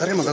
अरे मला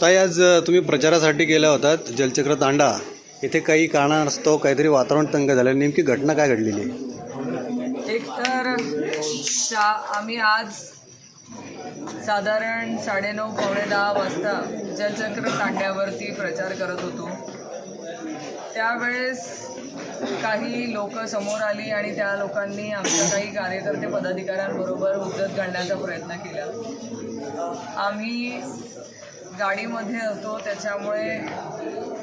ताई आज तुम्ही प्रचारासाठी गेल्या होतात जलचक्र तांडा. इथे काही कारणास्तव काहीतरी वातावरण तंग झालं नेमकी घटना काय घडलेली? आहे एक तर आम्ही आज साधारण साडेनऊ पावणे दहा वाजता जलचक्र तांड्यावरती प्रचार करत होतो. त्यावेळेस काही लोक समोर आली आणि त्या लोकांनी आमच्या काही कार्यकर्ते पदाधिकाऱ्यांबरोबर उद्धत घालण्याचा प्रयत्न केला. आम्ही गाडीमध्ये होतो त्याच्यामुळे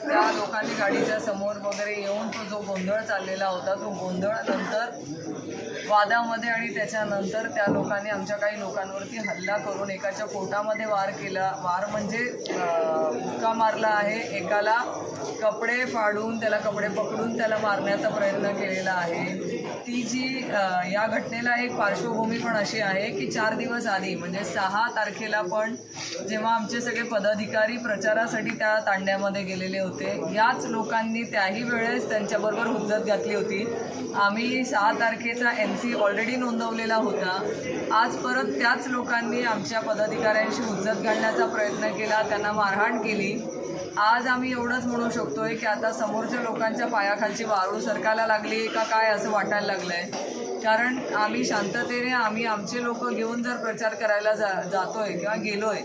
त्या लोकांनी गाडीच्या समोर वगैरे येऊन तो जो गोंधळ चाललेला होता तो गोंधळ नंतर वादामध्ये आणि त्याच्यानंतर त्या लोकांनी आमच्या काही लोकांवरती हल्ला करून एकाच्या पोटामध्ये वार केला. वार म्हणजे मुक्का मारला आहे. एकाला कपडे फाडून त्याला कपडे पकडून त्याला मारण्याचा प्रयत्न केलेला आहे. ती जी या घटनेला एक पार्श्वभूमी पण अशी आहे की चार दिवस आधी म्हणजे सहा तारखेला पण जेव्हा आमचे सगळे पदाधिकारी प्रचारासाठी त्या तांड्यामध्ये गेलेले होते याच लोकांनी त्याही वेळेस त्यांच्याबरोबर हुज्जत घातली होती. आम्ही सहा तारखेचा एन सी ऑलरेडी नोंदवलेला होता. आज परत त्याच लोकांनी आमच्या पदाधिकाऱ्यांशी हुज्जत घालण्याचा प्रयत्न केला त्यांना मारहाण केली. आज आम्ही एवढंच म्हणू शकतोय की आता समोरच्या लोकांच्या पायाखालची वाळू सरकायला लागली का काय असं वाटायला लागलंय. कारण आम्ही शांततेने आम्ही आमचे लोक घेऊन जर प्रचार करायला जा जातोय किंवा गेलोय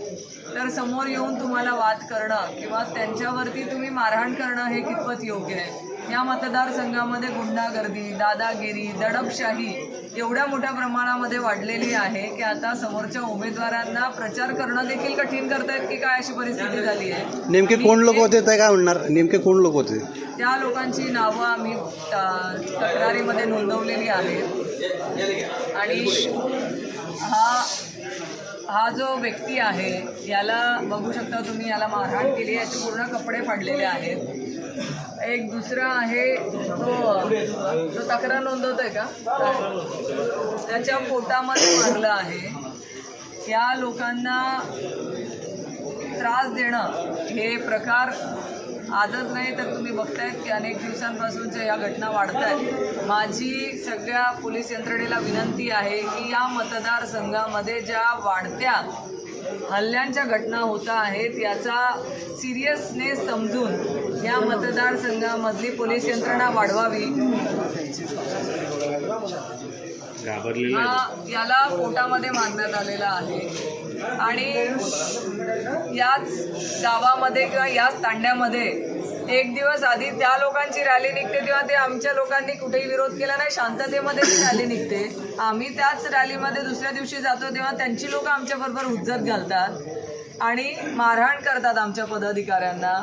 तर समोर येऊन तुम्हाला वाद करणं किंवा त्यांच्यावरती तुम्ही मारहाण करणं हे कितपत योग्य आहे? या मतदारसंघामध्ये गुंडागर्दी दादागिरी दडपशाही एवढ्या मोठ्या प्रमाणामध्ये वाढलेली आहे की आता समोरच्या उमेदवारांना प्रचार करणं देखील कठीण करतायत की काय अशी परिस्थिती झाली आहे? नेमके कोण लोक होते ते काय म्हणणार? नेमके कोण लोक होते? त्या लोकांची नावं आम्ही तक्रारीमध्ये नोंदवलेली आहेत. आणि हा हा जो व्यक्ती आहे याला बघू शकता तुम्ही याला मारहाण केली याचे पूर्ण कपडे फाडलेले आहेत. एक दुसरा आहे तो तो तक्रार नोंदवतोय का? त्याच्या पोटामध्ये मारलं आहे. या लोकांना त्रास देणं हे प्रकार आजच नाही तर तुम्ही बघतायत की अनेक दिवसांपासूनच्या या घटना वाढत आहेत माझी सगळ्या पोलीस यंत्रणेला विनंती आहे की या मतदारसंघामध्ये ज्या वाढत्या हल्ल्यांच्या घटना होत आहेत याचा सिरियसनेस समजून या मतदारसंघामधली पोलीस यंत्रणा वाढवावी. हा याला पोटामध्ये मारण्यात आलेला आहे. आणि याच गावामध्ये किंवा याच तांड्यामध्ये एक दिवस आधी त्या लोकांची रॅली निघते तेव्हा ते आमच्या लोकांनी कुठेही विरोध केला नाही शांततेमध्ये ती रॅली निघते. आम्ही त्याच रॅलीमध्ये दुसऱ्या दिवशी जातो तेव्हा त्यांची लोक आमच्याबरोबर हुज्जत घालतात आणि मारहाण करतात आमच्या पदाधिकाऱ्यांना.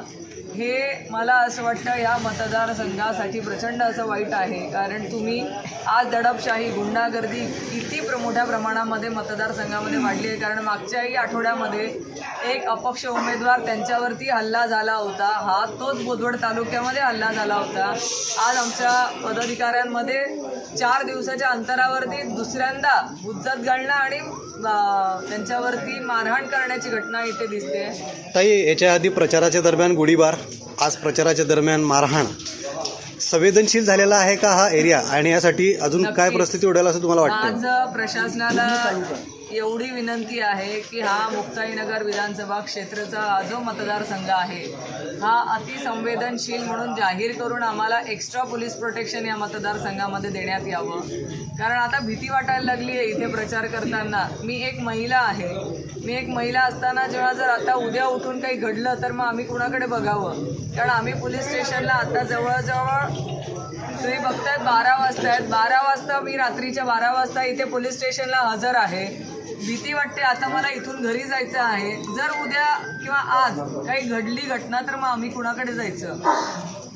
हे मला असं वाटतं या मतदारसंघासाठी प्रचंड असं वाईट आहे. कारण तुम्ही आज दडपशाही गुंडागर्दी किती प्र मोठ्या प्रमाणामध्ये मतदारसंघामध्ये वाढली आहे. कारण मागच्याही आठवड्यामध्ये एक अपक्ष उमेदवार त्यांच्यावरती हल्ला झाला होता. हा तोच बोदवड तालुक्यामध्ये हल्ला झाला होता. आज आमच्या पदाधिकाऱ्यांमध्ये चार दिवसाच्या अंतरावरती दुसऱ्यांदा गुज्जत घालणं आणि त्यांच्यावरती मारहाण करण्याची घटना इथे दिसते. ताई याच्या आधी प्रचाराच्या दरम्यान गोळीबार आज प्रचाराच्या दरम्यान मारहाण संवेदनशील झालेला आहे का हा एरिया? आणि यासाठी अजून काय. परिस्थिती उडेल असं तुम्हाला वाटतं आज प्रशासनाला एवढी विनंती आहे की हा मुक्ताईनगर विधानसभा क्षेत्रचा जो मतदारसंघ आहे. हा अतिसंवेदनशील म्हणून जाहीर करून आम्हाला एक्स्ट्रा पोलीस प्रोटेक्शन या मतदारसंघामध्ये देण्यात यावं. कारण आता भीती वाटायला लागली आहे इथे प्रचार करताना. मी एक महिला आहे. मी एक महिला असताना जेव्हा जर आता उद्या उठून काही घडलं तर मग आम्ही कुणाकडे बघावं? कारण आम्ही पोलीस स्टेशनला आता जवळजवळ तुम्ही बघतायत बारा वाजता आहेत बारा वाजता मी रात्रीच्या बारा वाजता इथे पोलीस स्टेशनला हजर आहे. भीती वाटते आता मला इथून घरी जायचं आहे. जर उद्या किंवा आज काही घडली घटना तर मग आम्ही कुणाकडे जायचं?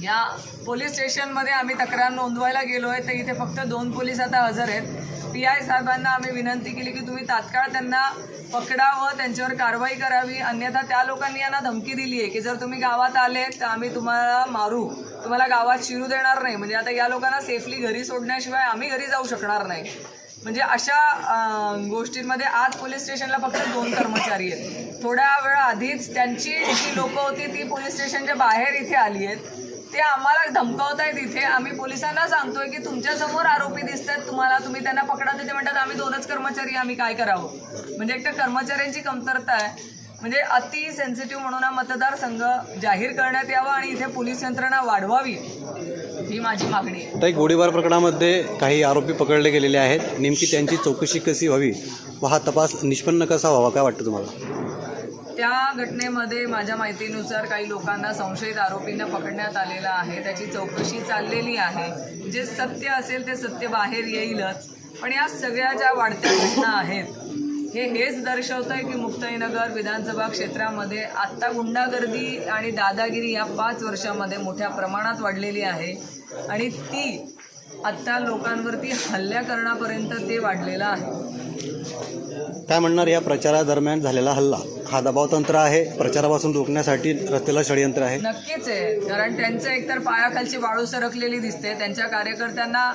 या पोलीस स्टेशनमध्ये आम्ही तक्रार नोंदवायला गेलो आहे तर इथे फक्त दोन पोलीस आता हजर आहेत. पी आय साहेबांना आम्ही विनंती केली की तुम्ही तात्काळ त्यांना पकडावं त्यांच्यावर कारवाई करावी. अन्यथा त्या लोकांनी यांना धमकी दिली आहे की जर तुम्ही गावात आले तर आम्ही तुम्हाला मारू. तुम्हाला गावात शिरू देणार नाही. म्हणजे आता या लोकांना सेफली घरी सोडण्याशिवाय आम्ही घरी जाऊ शकणार नाही. म्हणजे अशा गोष्टींमध्ये आज पोलीस स्टेशनला फक्त दोन कर्मचारी आहेत. थोड्या वेळ आधीच त्यांची जी लोकं होती ती पोलीस स्टेशनच्या बाहेर इथे आली आहेत. ते आम्हाला धमकावत आहेत इथे. आम्ही पोलिसांना सांगतोय की तुमच्यासमोर आरोपी दिसत आहेत तुम्हाला तुम्ही त्यांना पकडा ते म्हणतात आम्ही दोनच कर्मचारी आम्ही काय करावं? म्हणजे एक तर कर्मचाऱ्यांची कमतरता आहे. म्हणजे अति सेन्सिटिव्ह म्हणून हा मतदारसंघ जाहीर करण्यात यावा आणि इथे पोलीस यंत्रणा वाढवावी ही माझी मागणी आहे. ताई गोळीबार प्रकरणामध्ये काही आरोपी पकडले गेलेले आहेत. नेमकी त्यांची चौकशी कशी व्हावी व हा तपास निष्पन्न कसा व्हावा काय वाटतं तुम्हाला? त्या घटनेमध्ये माझ्या माहितीनुसार काही लोकांना संशयित आरोपींना पकडण्यात आलेलं आहे. त्याची चौकशी चाललेली आहे. जे सत्य असेल ते सत्य बाहेर येईलच. पण या सगळ्या ज्या वाढत्या घटना आहेत हे हेच दर्शवत आहे की मुक्ताईनगर विधानसभा क्षेत्रामध्ये आत्ता गुंडागर्दी आणि दादागिरी या पाच वर्षामध्ये मोठ्या प्रमाणात वाढलेली आहे. आणि ती आत्ता लोकांवरती हल्ल्या करण्यापर्यंत ते वाढलेलं आहे. काय म्हणणार या प्रचारादरम्यान झालेला हल्ला? हा दबावतंत्र आहे. प्रचारापासून रोखण्यासाठी रस्त्याला षडयंत्र आहे. नक्कीच आहे. कारण त्यांचं एकतर पायाखालची वाळू सरकलेली दिसते. त्यांच्या कार्यकर्त्यांना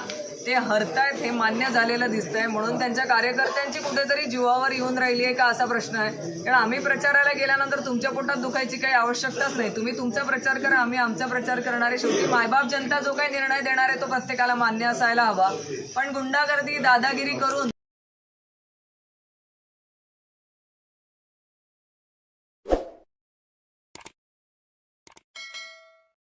ते हरतायत हे मान्य झालेलं दिसतंय. म्हणून त्यांच्या कार्यकर्त्यांची कुठेतरी जीवावर येऊन राहिली आहे का असा प्रश्न आहे. कारण आम्ही प्रचाराला गेल्यानंतर तुमच्या पोटात दुखायची काही आवश्यकताच नाही. तुम्ही तुमचा प्रचार करा आम्ही आमचा प्रचार करणारे शेवटी मायबाप जनता जो काही निर्णय देणार आहे तो प्रत्येकाला मान्य असायला हवा. पण गुंडागर्दी दादागिरी करून